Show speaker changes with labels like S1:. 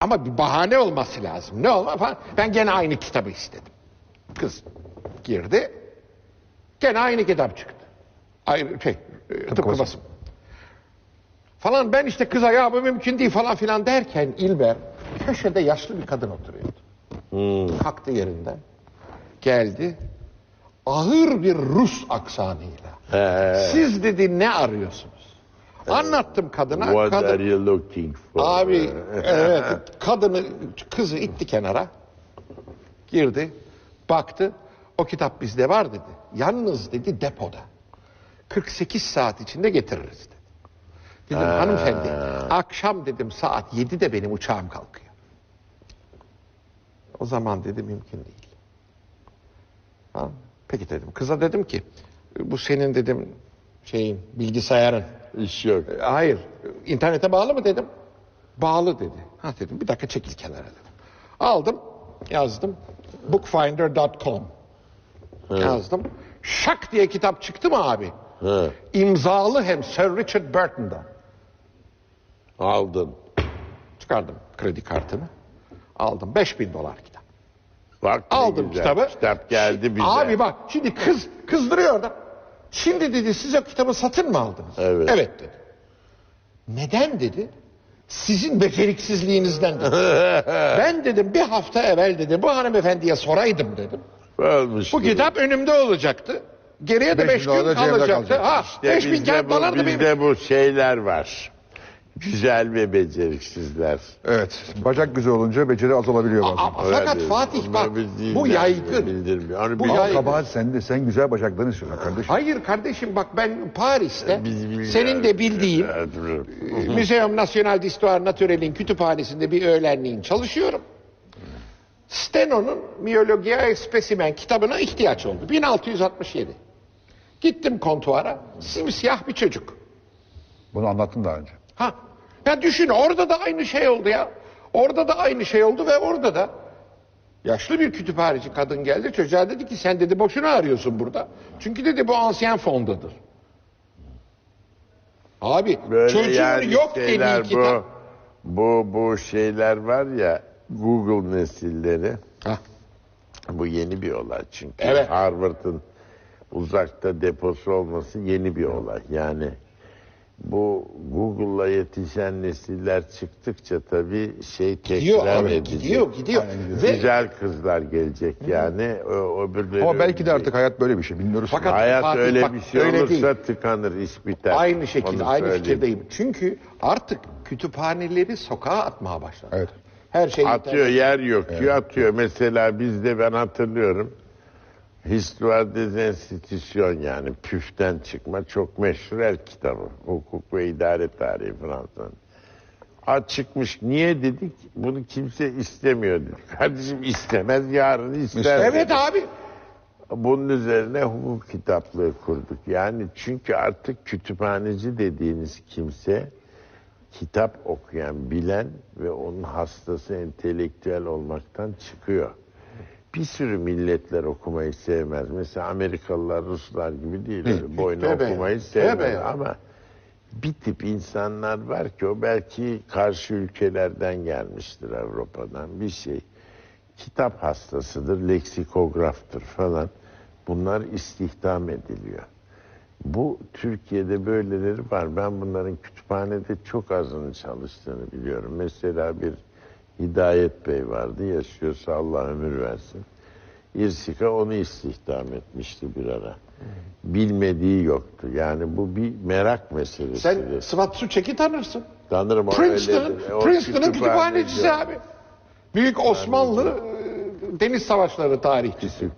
S1: Ama bir bahane olması lazım. Ne olma falan. Ben gene aynı kitabı istedim. Kız girdi. Gene aynı kitap çıktı. Ayrı şey, e, tıpkı
S2: basım.
S1: basım. Falan ben işte kıza ya bu mümkün değil falan filan derken İlber köşede yaşlı bir kadın oturuyordu. Kalktı yerinden. Geldi. Ağır bir Rus aksanıyla. Siz dedi ne arıyorsunuz? Anlattım kadına.
S3: What
S1: kadın,
S3: are you looking for?
S1: Abi evet kadını kızı itti kenara. Girdi. Baktı. O kitap bizde var dedi. Yalnız dedi depoda. 48 saat içinde getiririz dedi. Dedim hanımefendi akşam dedim saat 7'de benim uçağım kalkıyor. O zaman dedi mümkün değil. Ha, Peki dedim. Kıza dedim ki bu senin dedim şeyin bilgisayarın.
S3: İş yok.
S1: E, Hayır. İnternete bağlı mı dedim. Bağlı dedi. Ha dedim bir dakika çekil kenara dedim. Aldım yazdım. Bookfinder.com yazdım. Şak diye kitap çıktı mı abi?
S3: He,
S1: İmzalı hem Sir Richard Burton'dan.
S3: aldın.
S1: Çıkardım kredi kartını. Aldım 5000 dolar kitap.
S3: Bak ne
S1: Aldım
S3: güzel.
S1: kitabı.
S3: Kitap geldi bize.
S1: Abi bak şimdi kız kızdırıyor orada. Şimdi dedi siz o kitabı satın mı aldınız?
S3: Evet.
S1: Evet dedi. Neden dedi? Sizin beceriksizliğinizden dedi. ben dedim bir hafta evvel dedi bu hanımefendiye soraydım dedim.
S3: Ölmüş.
S1: Bu kitap önümde olacaktı. Geriye de
S2: Beş
S1: 5
S2: bin dolar
S1: gün kalacaktı.
S2: kalacak.
S1: Ha,
S3: İşte
S1: 5 bin
S3: bizde
S1: kağıt
S3: bu,
S1: dolar da benim.
S3: bizde bu şeyler var. Güzel ve beceriksizler.
S2: Evet. Bacak güzel olunca beceri azalabiliyor bazen.
S1: Ama fakat
S3: Öyle.
S1: Fatih bak
S3: biz
S1: bu yaygın.
S3: bildirmiyor. Onu
S1: Bu
S3: bil-
S1: yaygın.
S2: kabahat sende. Sen güzel bacaklarını istiyorsun kardeşim.
S1: Hayır kardeşim bak ben Paris'te
S3: Biz bilmiyoruz.
S1: senin de bildiğin
S3: Evet, evet.
S1: Museum National d'Histoire Naturelle'in kütüphanesinde bir öğlenliğin çalışıyorum. Steno'nun Miyologia et Specimen kitabına ihtiyaç oldu. 1667. Gittim kontuvara, simsiyah bir çocuk.
S2: Bunu anlattın daha önce.
S1: Ha, ya düşün orada da aynı şey oldu ya. Orada da aynı şey oldu ve orada da yaşlı bir kütüphaneci kadın geldi. Çocuğa dedi ki sen dedi boşuna arıyorsun burada. Çünkü dedi bu ansiyen fondadır. Abi
S3: Böyle
S1: çocuğun
S3: yani
S1: yok
S3: şeyler
S1: dediği kitap.
S3: Bu, bu, bu şeyler var ya Google nesilleri.
S1: Hah,
S3: Bu yeni bir olay çünkü.
S1: Evet.
S3: Harvard'ın uzakta deposu olması yeni bir olay. Yani bu Google'la yetişen nesiller çıktıkça tabii şey
S1: gidiyor
S3: tekrar
S1: abi
S3: edecek.
S1: gidiyor gidiyor. Ve
S3: Güzel kızlar gelecek yani. O, öbürleri
S2: Ama belki de
S3: ölecek.
S2: artık hayat böyle bir şey. Bilmiyoruz.
S1: Fakat-
S3: Hayat
S1: Fatih,
S3: öyle
S1: bak,
S3: bir şey
S1: öyle
S3: olursa
S1: değil.
S3: tıkanır, iş biter.
S1: aynı şekilde
S3: Onu
S1: aynı
S3: söyleyeyim.
S1: fikirdeyim. Çünkü artık kütüphaneleri sokağa atmaya başladı.
S2: Evet.
S1: Her şey
S3: Atıyor
S1: internet-
S3: yer yok ki atıyor. Mesela bizde ben hatırlıyorum. Histoire des institutions yani püften çıkma çok meşhur el kitabı. Hukuk ve idare tarihi Fransa'nın. Ha çıkmış niye dedik? Bunu kimse istemiyor dedik. Kardeşim istemez yarın ister.
S1: Evet abi.
S3: Bunun üzerine hukuk kitaplığı kurduk. Yani çünkü artık kütüphaneci dediğiniz kimse kitap okuyan, bilen ve onun hastası entelektüel olmaktan çıkıyor. Bir sürü milletler okumayı sevmez. Mesela Amerikalılar, Ruslar gibi değil. Boynu
S1: Tabii,
S3: okumayı sevmez.
S1: tabii.
S3: Ama bir tip insanlar var ki o belki karşı ülkelerden gelmiştir Avrupa'dan bir şey. Kitap hastasıdır, leksikograftur falan. Bunlar istihdam ediliyor. Bu Türkiye'de böyleleri var. Ben bunların kütüphanede çok azını çalıştığını biliyorum. Mesela bir Hidayet Bey vardı. Yaşıyorsa Allah ömür versin. İrsika onu istihdam etmişti bir ara. Bilmediği yoktu. Yani bu bir merak meselesi.
S1: Sen Sıvat Suçek'i tanırsın.
S3: Tanırım
S1: Princeton, Princeton'ın
S3: kütüphaneci.
S1: kütüphanecisi abi. Büyük Osmanlı e, deniz savaşları tarihçisi.